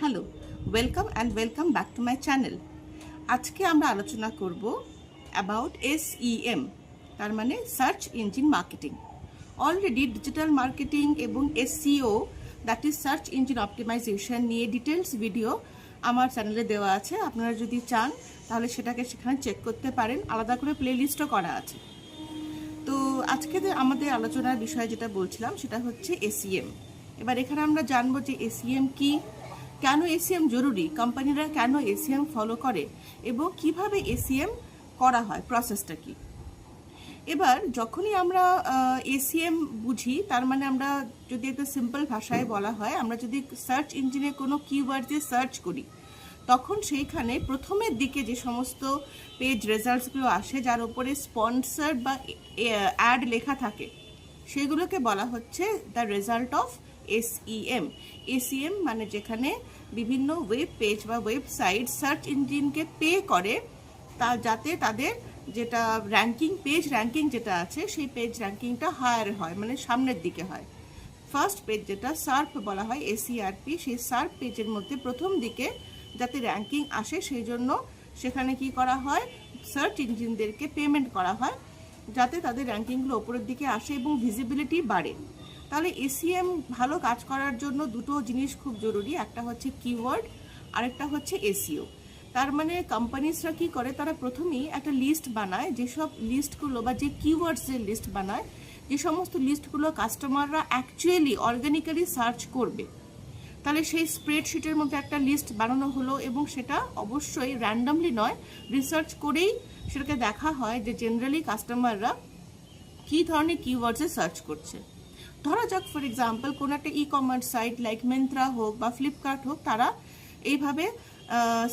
Hello welcome and welcome back to my channel আজকে আমরা আলোচনা করব অ্যাবাউট এসইএম তার মানে search engine marketing already digital marketing এবং SEO that is search engine optimization নিয়ে ডিটেলস ভিডিও আমার চ্যানেলে দেওয়া আছে। আপনারা যদি চান, তাহলে সেটাকে সেখানে চেক করতে পারেন। আলাদা করে প্লেলিস্টও করা আছে। তো আজকে আমাদের আলোচনার বিষয় যেটা বলছিলাম, সেটা হচ্ছে এসিএম এবার এখানে আমরা জানব যে এসিএম কি কেন এসিএম জরুরি? কোম্পানিরা কেন এসিএম ফলো করে? এবং কীভাবে এসিএম করা হয়? প্রসেসটা কি? এবার যখনই আমরা এসিএম বুঝি, তার মানে আমরা যদি একটা সিম্পল ভাষায় বলা হয়, আমরা যদি সার্চ ইঞ্জিনে কোনো কিওয়ার্ড দিয়ে সার্চ করি, তখন সেইখানে প্রথমের দিকে যে সমস্ত পেজ রেজাল্টসগুলো আসে, যার উপরে স্পন্সার বা অ্যাড লেখা থাকে, সেগুলোকে বলা হচ্ছে the result of SEM SEM মানে যেখানে বিভিন্ন ওয়েব পেজ বা ওয়েবসাইট সার্চ ইঞ্জিনকে পে করে, তা যাতে তাদের যেটা র্যাঙ্কিং পেজ র্যাঙ্কিং যেটা আছে, সেই পেজ র্যাঙ্কিংটা হায়ার হয় মানে সামনের দিকে হয়। ফার্স্ট পেজ যেটা সার্ফ বলা হয় এসিআরপি সেই সার্ফ পেজের মধ্যে প্রথম দিকে যাতে র্যাঙ্কিং আসে, সেই জন্য সেখানে কি করা হয়? সার্চ ইঞ্জিনদেরকে পেমেন্ট করা হয়, যাতে তাদের র্যাঙ্কিংগুলো ওপরের দিকে আসে এবং ভিজিবিলিটি বাড়ে। তাহলে এসিএম ভালো কাজ করার জন্য দুটো জিনিস খুব জরুরি, একটা হচ্ছে কিওয়ার্ড আরেকটা হচ্ছে এসিও তার মানে কোম্পানিজরা কি করে? তারা প্রথমেই একটা লিস্ট বানায়, যেসব লিস্টগুলো বা যে কিওয়ার্ডসের লিস্ট বানায়, যে সমস্ত লিস্টগুলো কাস্টমাররা অ্যাকচুয়ালি অর্গানিক্যালি সার্চ করবে। তাহলে সেই স্প্রেডশিটের মধ্যে একটা লিস্ট বানানো হলো এবং সেটা অবশ্যই র্যান্ডামলি নয় রিসার্চ করেই সেটাকে দেখা হয় যে জেনারেলি কাস্টমাররা কী ধরনের কিওয়ার্ডসে সার্চ করছে। ধরা যাক ফর এক্সাম্পল কোনো একটা e commerce site like Myntra হোক বা ফ্লিপকার্ট হোক, তারা এইভাবে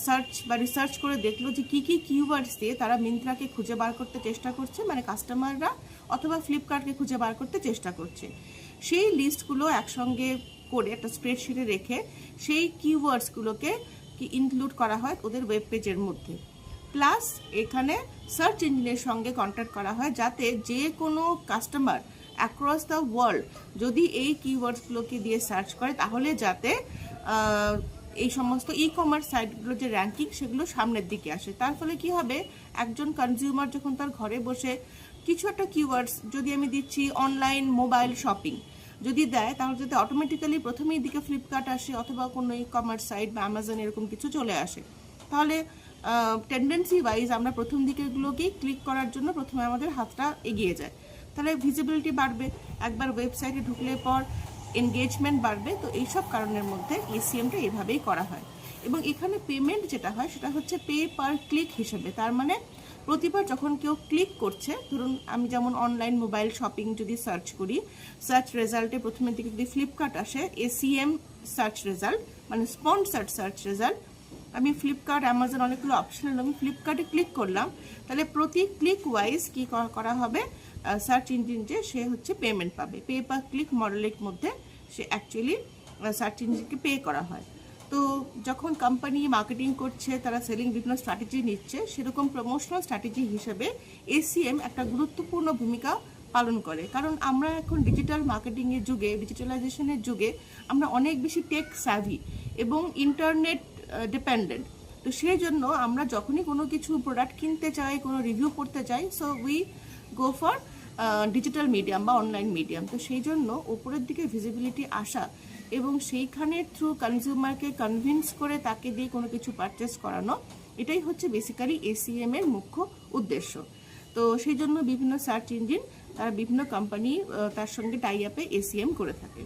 সার্চ বা রিসার্চ করে দেখল যে কী কী কিওয়ার্ডস দিয়ে তারা মিন্ত্রাকে খুঁজে বার করতে চেষ্টা করছে মানে কাস্টমাররা অথবা ফ্লিপকার্টকে খুঁজে বার করতে চেষ্টা করছে। সেই লিস্টগুলো একসঙ্গে করে একটা স্প্রেডশিটে রেখে সেই কিওয়ার্ডসগুলোকে কি ইনক্লুড করা হয় ওদের ওয়েব পেজের মধ্যে। প্লাস এখানে সার্চ ইঞ্জিনের সঙ্গে কন্ট্যাক্ট করা হয় যাতে যে কোনো কাস্টমার অ্যাক্রস দ্য ওয়ার্ল্ড যদি এই কিওয়ার্ডসগুলোকে দিয়ে সার্চ করে, তাহলে যাতে এই সমস্ত ই কমার্স সাইটগুলোর যে র্যাঙ্কিং সেগুলো সামনের দিকে আসে। তার ফলে কি হবে? একজন কনজিউমার যখন তার ঘরে বসে কিছু একটা কিওয়ার্ডস যদি আমি দিচ্ছি অনলাইন মোবাইল শপিং যদি দেয়, তাহলে যাতে অটোমেটিক্যালি প্রথমেই দিকে ফ্লিপকার্ট আসে, অথবা কোনো ই কমার্স সাইট বা অ্যামাজন এরকম কিছু চলে আসে। তাহলে টেন্ডেন্সি ওয়াইজ আমরা প্রথম দিকেগুলোকেই ক্লিক করার জন্য প্রথমে আমাদের হাতটা এগিয়ে যায়। তাহলে ভিজিবিলিটি বাড়বে। একবার ওয়েবসাইটে ঢুকলে পর এনগেজমেন্ট বাড়বে। তো এইসব কারণের মধ্যে এসিএমটা এভাবেই করা হয়। এবং এখানে পেমেন্ট যেটা হয়, সেটা হচ্ছে পে পার ক্লিক হিসেবে। তার মানে প্রতিবার যখন কেউ ক্লিক করছে, ধরুন আমি যেমন অনলাইন মোবাইল শপিং যদি সার্চ করি সার্চ রেজাল্টে প্রথমের দিকে যদি ফ্লিপকার্ট আসে এসিএম সার্চ রেজাল্ট মানে স্পন্সার্ড সার্চ রেজাল্ট আমি ফ্লিপকার্ট অ্যামাজন অনেকগুলো অপশন আমি ফ্লিপকার্টে ক্লিক করলাম, তাহলে প্রতি ক্লিক ওয়াইজ কী, করা হবে? সার্চ ইঞ্জিন যে সে হচ্ছে পেমেন্ট পাবে। পে পার ক্লিক মডেলের মধ্যে সে অ্যাকচুয়ালি সার্চ ইঞ্জিনকে পে করা হয়। তো যখন কোম্পানি মার্কেটিং করছে, তারা সেলিং বিভিন্ন স্ট্র্যাটেজি নিচ্ছে, সেরকম প্রমোশনাল স্ট্র্যাটেজি হিসেবে এসিএম একটা গুরুত্বপূর্ণ ভূমিকা পালন করে। কারণ আমরা এখন ডিজিটাল মার্কেটিংয়ের যুগে ডিজিটালাইজেশনের যুগে, আমরা অনেক বেশি টেক স্যাভি এবং ইন্টারনেট ডিপেন্ডেন্ট তো সেই জন্য আমরা যখনই কোনো কিছু প্রোডাক্ট কিনতে চাই, কোনো রিভিউ করতে চাই so we go for digital medium বা অনলাইন মিডিয়াম তো সেই জন্য ওপরের দিকে ভিজিবিলিটি আসা এবং সেইখানের থ্রু কনজিউমারকে কনভিন্স করে তাকে দিয়ে কোনো কিছু পারচেস করানো, এটাই হচ্ছে বেসিক্যালি এসিএম এর মুখ্য উদ্দেশ্য। তো সেই জন্য বিভিন্ন সার্চ ইঞ্জিন তারা বিভিন্ন কোম্পানি তার সঙ্গে টাই আপে এসিএম করে থাকে।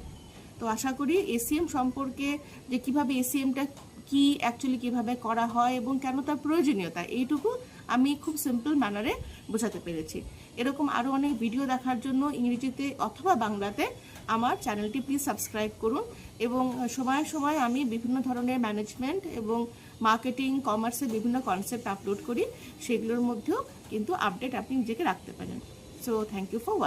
তো আশা করি এসিএম সম্পর্কে যে কীভাবে এসিএমটা কি অ্যাকচুয়ালি কীভাবে করা হয় এবং কেন তার প্রয়োজনীয়তা, এইটুকু আমি খুব সিম্পল ম্যানারে বোঝাতে পেরেছি। এরকম আরও অনেক ভিডিও দেখার জন্য ইংরেজিতে অথবা বাংলাতে আমার চ্যানেলটি প্লিজ সাবস্ক্রাইব করুন এবং সময়ে সময় আমি বিভিন্ন ধরনের ম্যানেজমেন্ট এবং মার্কেটিং কমার্সের বিভিন্ন কনসেপ্ট আপলোড করি। সেগুলোর মধ্যেও কিন্তু আপডেট আপনি নিজেকে রাখতে পারেন। So thank you for